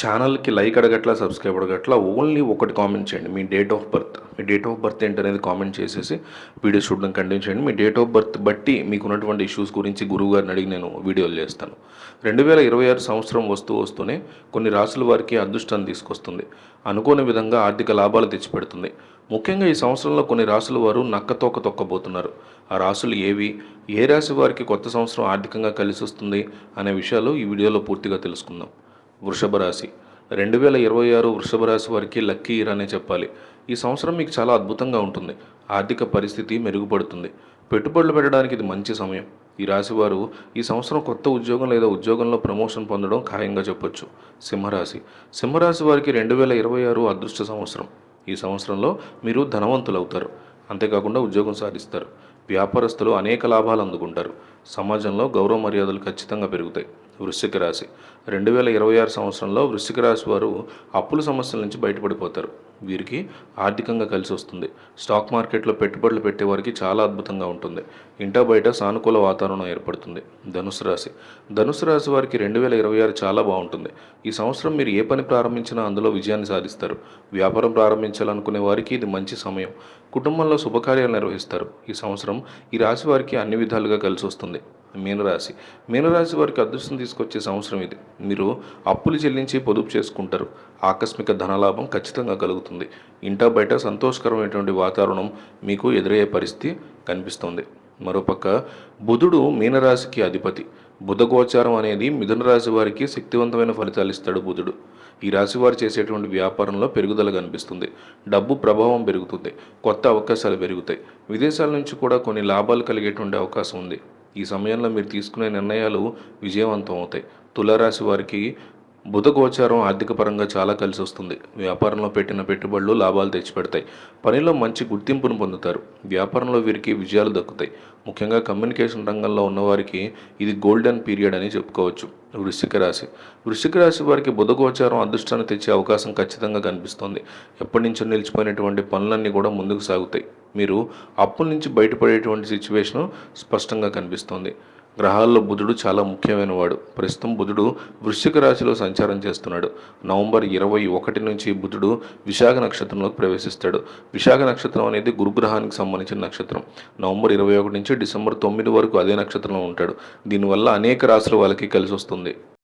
ఛానల్కి లైక్ అడగట్లా సబ్స్క్రైబ్ అడగట్లా ఓన్లీ ఒకటి కామెంట్ చేయండి. మీ డేట్ ఆఫ్ బర్త్ మీ డేట్ ఆఫ్ బర్త్ ఏంటనేది కామెంట్ చేసేసి వీడియో చూడడం కంటిన్యూ చేయండి. మీ డేట్ ఆఫ్ బర్త్ బట్టి మీకు ఉన్నటువంటి ఇష్యూస్ గురించి గురువు గారిని అడిగి నేను వీడియోలు చేస్తాను. రెండు వేల ఇరవై ఆరు సంవత్సరం వస్తూ వస్తూనే కొన్ని రాసుల వారికి అదృష్టాన్ని తీసుకొస్తుంది. అనుకోని విధంగా ఆర్థిక లాభాలు తెచ్చిపెడుతుంది. ముఖ్యంగా ఈ సంవత్సరంలో కొన్ని రాసుల వారు నక్కతోక తొక్కబోతున్నారు. ఆ రాసులు ఏవి? ఏ రాశి వారికి కొత్త సంవత్సరం ఆర్థికంగా కలిసి వస్తుంది అనే విషయాలు ఈ వీడియోలో పూర్తిగా తెలుసుకుందాం. వృషభ రాశి. రెండు వేల ఇరవై ఆరు వృషభ రాశి వారికి లక్కీ ఇయర్ అనే చెప్పాలి. ఈ సంవత్సరం మీకు చాలా అద్భుతంగా ఉంటుంది. ఆర్థిక పరిస్థితి మెరుగుపడుతుంది. పెట్టుబడులు పెట్టడానికి ఇది మంచి సమయం. ఈ రాశి వారు ఈ సంవత్సరం కొత్త ఉద్యోగం లేదా ఉద్యోగంలో ప్రమోషన్ పొందడం ఖాయంగా చెప్పొచ్చు. సింహరాశి. సింహరాశి వారికి రెండు వేల ఇరవై ఆరు అదృష్ట సంవత్సరం. ఈ సంవత్సరంలో మీరు ధనవంతులు అవుతారు అంతేకాకుండా ఉద్యోగం సాధిస్తారు. వ్యాపారస్తులు అనేక లాభాలు అందుకుంటారు. సమాజంలో గౌరవ మర్యాదలు ఖచ్చితంగా పెరుగుతాయి. వృశ్చిక రాశి. రెండు వేల ఇరవై ఆరు సంవత్సరంలో వృశ్చిక రాశి వారు అప్పుల సమస్యల నుంచి బయటపడిపోతారు. వీరికి ఆర్థికంగా కలిసి వస్తుంది. స్టాక్ మార్కెట్లో పెట్టుబడులు పెట్టేవారికి చాలా అద్భుతంగా ఉంటుంది. ఇంటా బయట సానుకూల వాతావరణం ఏర్పడుతుంది. ధనుసు రాశి. ధనుసు రాశి వారికి రెండు వేల ఇరవై ఆరు చాలా బాగుంటుంది. ఈ సంవత్సరం మీరు ఏ పని ప్రారంభించినా అందులో విజయాన్ని సాధిస్తారు. వ్యాపారం ప్రారంభించాలనుకునే వారికి ఇది మంచి సమయం. కుటుంబంలో శుభకార్యాలు నిర్వహిస్తారు. ఈ సంవత్సరం ఈ రాశి వారికి అన్ని విధాలుగా కలిసి వస్తుంది. మీనరాశి. మీనరాశి వారికి అదృష్టం తీసుకొచ్చే సంవత్సరం ఇది. మీరు అప్పులు చెల్లించి పొదుపు చేసుకుంటారు. ఆకస్మిక ధనలాభం ఖచ్చితంగా కలుగుతుంది. ఇంటా బయట సంతోషకరమైనటువంటి వాతావరణం మీకు ఎదురయ్యే పరిస్థితి కనిపిస్తుంది. మరోపక్క బుధుడు మీనరాశికి అధిపతి. బుధ గోచారం అనేది మిథున రాశి వారికి శక్తివంతమైన ఫలితాలు ఇస్తాడు బుధుడు. ఈ రాశి వారు చేసేటువంటి వ్యాపారంలో పెరుగుదల కనిపిస్తుంది. డబ్బు ప్రభావం పెరుగుతుంది. కొత్త అవకాశాలు పెరుగుతాయి. విదేశాల నుంచి కూడా కొన్ని లాభాలు కలిగేటువంటి అవకాశం ఉంది. ఈ సమయంలో మీరు తీసుకునే నిర్ణయాలు విజయవంతం అవుతాయి. తులారాశి వారికి బుధ గోచారం ఆర్థిక పరంగా చాలా కలిసి వస్తుంది. వ్యాపారంలో పెట్టిన పెట్టుబడులు లాభాలు తెచ్చిపెడతాయి. పనిలో మంచి గుర్తింపును పొందుతారు. వ్యాపారంలో వీరికి విజయాలు దక్కుతాయి. ముఖ్యంగా కమ్యూనికేషన్ రంగంలో ఉన్నవారికి ఇది గోల్డెన్ పీరియడ్ అని చెప్పుకోవచ్చు. వృశ్చిక రాశి. వృశ్చిక రాశి వారికి బుధ గోచారం అదృష్టాన్ని తెచ్చే అవకాశం ఖచ్చితంగా కనిపిస్తుంది. ఎప్పటి నుంచో నిలిచిపోయినటువంటి పనులన్నీ కూడా ముందుకు సాగుతాయి. మీరు అప్పుల నుంచి బయటపడేటువంటి సిచ్యువేషన్ స్పష్టంగా కనిపిస్తుంది. గ్రహాల్లో బుధుడు చాలా ముఖ్యమైన వాడు ప్రస్తుతం బుధుడు వృశ్చిక రాశిలో సంచారం చేస్తున్నాడు. నవంబర్ ఇరవై ఒకటి నుంచి బుధుడు విశాఖ నక్షత్రంలోకి ప్రవేశిస్తాడు. విశాఖ నక్షత్రం అనేది గురుగ్రహానికి సంబంధించిన నక్షత్రం. నవంబర్ ఇరవై ఒకటి నుంచి డిసెంబర్ తొమ్మిది వరకు అదే నక్షత్రంలో ఉంటాడు. దీనివల్ల అనేక రాశుల వాళ్ళకి కలిసి వస్తుంది.